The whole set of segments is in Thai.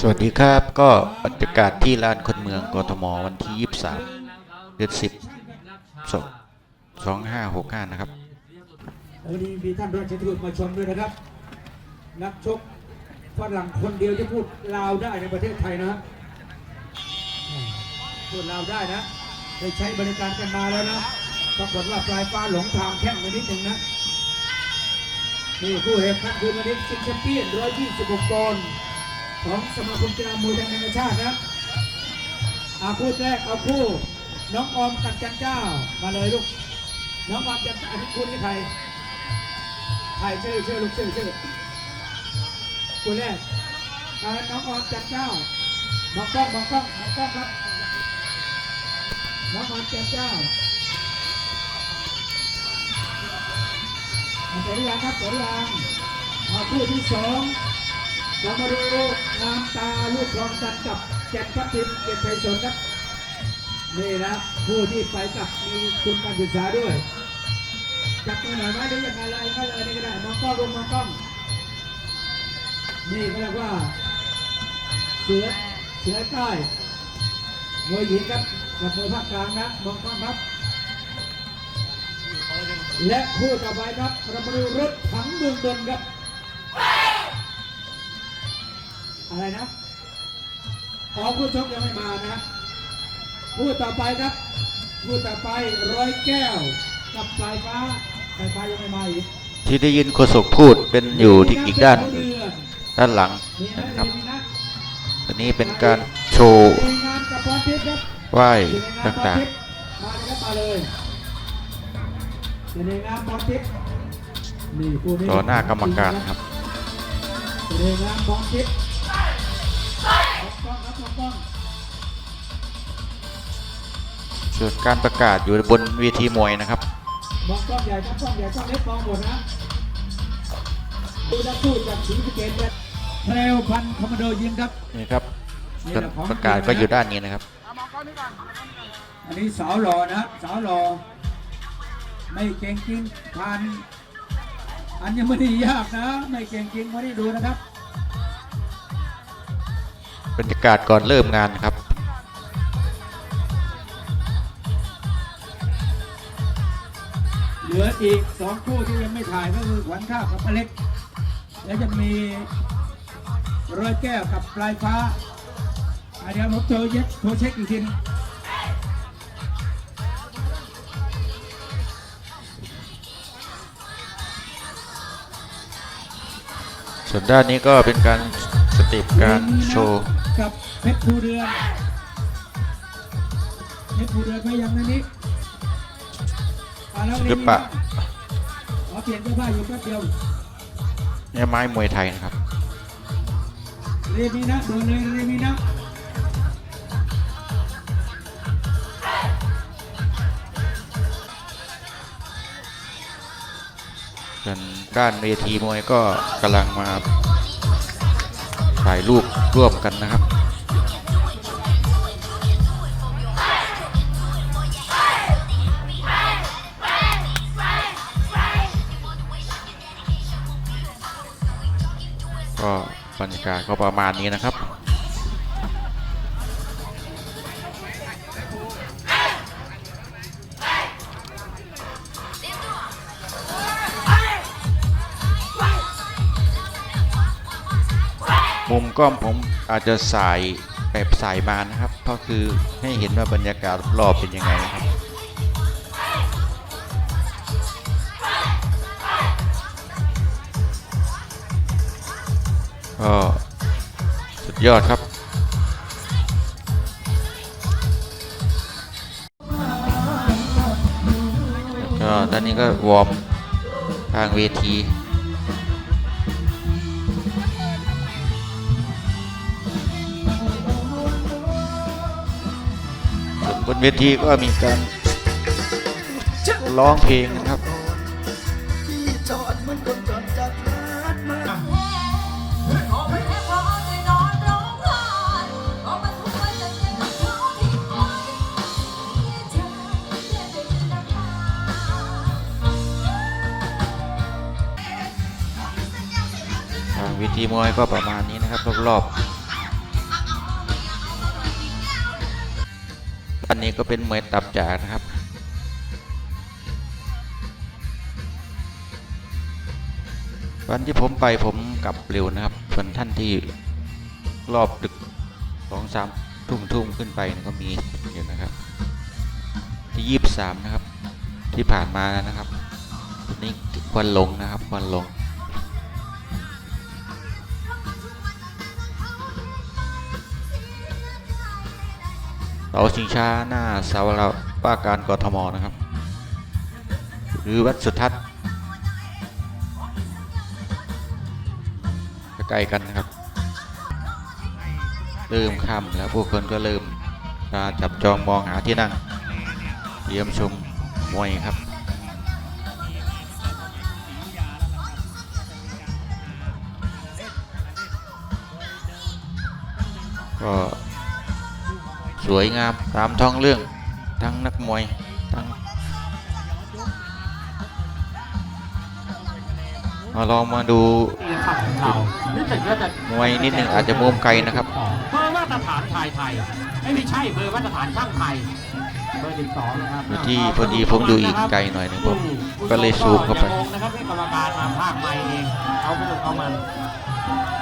สวัสดีครับก็บรรยากาศที่ลานคนเมืองกทมวันที่ 23 เดือน 10 2565 นะครับ วันนี้มีท่านราชทูตมาชมด้วยนะครับ นักชกฝรั่งคนเดียวที่พูดลาวได้ในประเทศไทยนะครับพูดลาวได้นะเคยใช้บริการกันมาแล้วนะปรากฏว่าปลายฟ้าหลงทางแข้งไปนิดหนึ่งนะนี่ผู้เอกนักคือวันนี้ซิงแชมเปี้ยน126ปอนด์ ของสมาคมกีฬามวยไทยนานาชาตินะอาคู่แรกเอาคู่ น้องออมกัดจันเจ้ามาเลยลูก น้องออมจันอันนี้คุณนี่ใครใครชื่อชื่อลูกชื่อชื่อคนแรกน้องออมจันเจ้ามองกล้องมองกล้องมองกล้องครับน้องออมจันเจ้าเอาเสร็จหรือยังครับเสร็จหรือยังเอาคู่ที่สอง เรามาดูงามตาลูกรองกันกับแจ็คทัทิมเกียรติไทยสนครับนี่นะผู้ที่ไปกับมีทุนการศึกษาด้วยจับตัวไหนไหมหรือยังไงอะไรก็เลยนี่ก็ได้มองกล้องลงมองกล้องนี่ก็เรียกว่า เสือเสือใต้มวยหญิงครับกับมวยภาคกลางนะมองกล้องครับและคู่ต่อไปครับเรามาดูรถถังเมืองบนครับ อะไรนะขอผู้ชมยังไม่มานะคู่ต่อไปครับคู่ต่อไปร้อยแก้ว กับสายฟ้าสายฟ้ายังไม่มาอีกที่ได้ยินโฆษกพูดเป็นอยู่ที่อีกด้านด้านหลังมีนะนะครับมีนะอันนี้เป็นการโชว์มีงานกับพรทิพย์ครับไหว้อยู่ในงานพรต่างทิพย์มาเลยครับมาเลยอยู่ในงานพรทิพย์นี่คู่นี้ๆต่อหน้ากรรมการครับ กล้องครับมองกล้องส่วนการประกาศอยู่บนเวทีมวยนะครับมองกล้องใหญ่ครับกล้องใหญ่กล้องเล็กมองหมดนะดูนักสู้จากศรีสะเกษครับเทรลพันคอมมานโดยิงครับนี่ครับการประกาศก็อยู่ด้านนี้นะครับอันนี้สาวหล่อนะสาวหล่อไม่เก่งจริงทานอันยังไม่ได้ยากนะ ไม่เก่งจริงไม่ได้ดูนะครับ บรรยากาศก่อนเริ่มงานครับ เหลืออีกสองคู่ที่ยังไม่ถ่ายก็คือขวัญข้าวกับอเล็ก และจะมีร้อยแก้วกับปลายฟ้าอะเดี๋ยวผมโทรเช็คโทรเช็คอีกทีนึงส่วนด้านนี้ก็เป็นการ สเติปการโชว์กับเพชรภูเรือนเพชรภูเรือนไปยังนั่นนี้อะแล้วศิลปะขอเปลี่ยนเสื้อผ้าอยู่แป๊บเดียวเนี่ยไม้มวยไทยนะครับ เรมีนะโดนเลยเรมีนะส่วนด้านเวทีมวยก็กำลังมา ถ่ายรูปร่วมกันนะครับ ก็บรรยากาศก็ประมาณนี้นะครับ กล้องผมอาจจะสายแบบสายมานะครับ ก็คือให้เห็นว่าบรรยากาศรอบเป็นยังไงนะครับก็สุดยอดครับก็ด้านนี้ก็วอร์มทางเวที บนเวทีก็มีการร้องเพลงนะครับทางเวทีมวยก็ประมาณนี้นะครับรอบ อันนี้ก็เป็นมวยตับจากนะครับ วันที่ผมไปผมกลับเร็วนะครับส่วนท่านที่รอบดึกสองสามทุ่มทุ่มขึ้นไปนก็มีอยู่นะครับ ที่ยี่สามนะครับ ที่ผ่านมานะครับนี่ควันลงนะครับควันลง เสาชิงช้าหน้าเสาเราว่าการกทมนะครับ หรือวัดสุทัศน์ใกล้กันนะครับ เริ่มค่ำแล้วผู้คนก็เริ่มมาจับจองมองหาที่นั่งเยี่ยมชมมวยครับก็ สวยงามตามท้องเรื่องทั้งนักมวยทั้งมาลองมาดูทีมขับของเรารู้สึกว่าจะมวยนิดหนึ่งอาจจะมุมไกลนะครับเบอร์มาตรฐานชายไทยไม่ไม่ใช่เบอร์มาตรฐานช่างไทยเบอร์สิบสองนะครับอยู่ที่พอดีผมดูอีกไกลหน่อยหนึ่งผมก็เลยซูมเข้าไปอย่งงนะครับที่กรรมการมาภาคไม้เองเอาไปดูเอามัน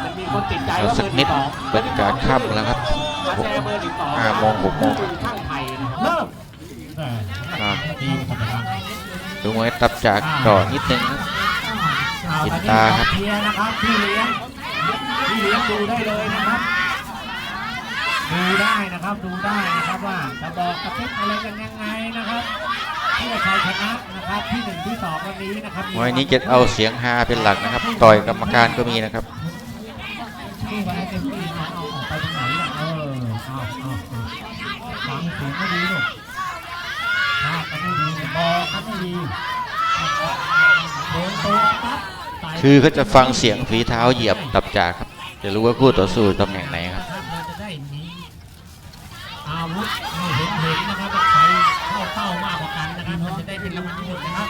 มันมีคนติดใจเอาว่าสักนิดเบอร์สิบสองบรรยากาศค่ำแล้วครับ มาแชร์เบอร์สิบสองห้าโมงหกโมงคือช่างไทยนะครับเริ่มครับทีมของเราดูมวยตับจากต่อนิดนึงครับปิดตาครับเชียร์นะครับพี่เลี้ยงพี่เลี้ยงดูได้เลยนะครับดูได้นะครับดูได้นะครับว่าจะบอกกระทิบอะไรกันยังไงนะครับเพื่อชัยชนะนะครับที่หนึ่งที่สองวันนี้นะครับมวยนี้จะเอาเสียงฮาเป็นหลักนะครับ ต่อยกรรมการก็มีนะครับ คือเขาจะฟังเสียงฝีเท้าเหยียบตับจากครับ จะรู้ว่าคู่ต่อสู้ตำแหน่งไหนครับเราจะได้มีอาวุธให้เห็นเห็นนะครับว่าใครเข้าเป้ามากกว่ากันนะครับมันจะได้เป็นรางวัลที่หนึ่งนะครับ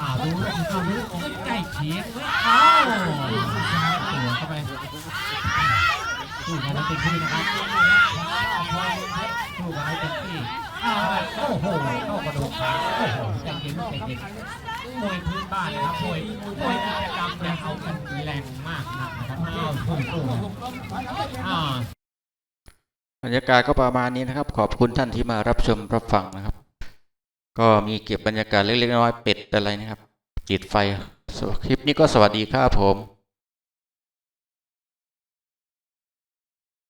อ่าดูแล้วเข้าดูโอ้ยใกล้เคียงเว้ยเอ้าตัวเข้าไปสู้กันให้เต็มที่นะครับสู้กันให้เต็มที่ อ้าวโอ้โหเข้ากระดูกขาโอ้โหใจเย็นใจเย็นมวยพื้นบ้านนะครับมวยมวยกิจกรรมเนี่ยเอากันแรงมากนะครับอ้าวสู้สู้อ่าบรรยากาศก็ประมาณนี้นะครับ ขอบคุณท่านที่มารับชมรับฟังนะครับ ก็มีเก็บบรรยากาศเล็กๆน้อยๆเป็ดอะไรนะครับจิดไฟคลิปนี้ก็สวัสดีครับผม